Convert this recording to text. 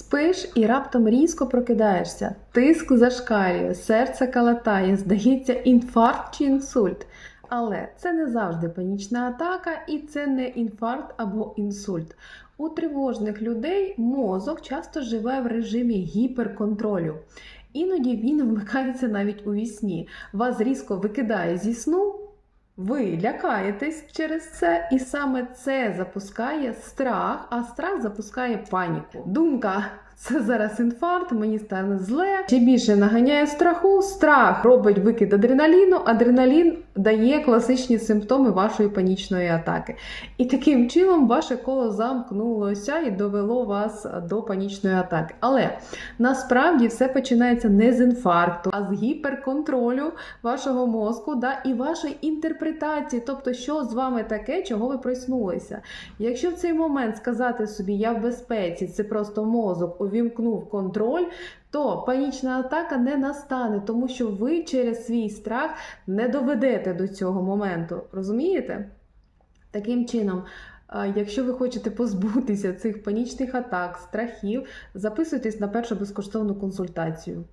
Спиш і раптом різко прокидаєшся. Тиск зашкалює, серце калатає, здається, інфаркт чи інсульт. Але це не завжди панічна атака, і це не інфаркт або інсульт. У тривожних людей мозок часто живе в режимі гіперконтролю. Іноді він вмикається навіть у вісні. Вас різко викидає зі сну. Ви лякаєтесь через це, і саме це запускає страх, а страх запускає паніку. Думка. Це зараз інфаркт, мені стане зле. Ще більше наганяє страху. Страх робить викид адреналіну. Адреналін дає класичні симптоми вашої панічної атаки. І таким чином ваше коло замкнулося і довело вас до панічної атаки. Але насправді все починається не з інфаркту, а з гіперконтролю вашого мозку да, і вашої інтерпретації, тобто, що з вами таке, чого ви проснулися. Якщо в цей момент сказати собі я в безпеці, це просто мозок увімкнув контроль. То панічна атака не настане, тому що ви через свій страх не доведете до цього моменту. Розумієте? Таким чином, якщо ви хочете позбутися цих панічних атак, страхів, записуйтесь на першу безкоштовну консультацію.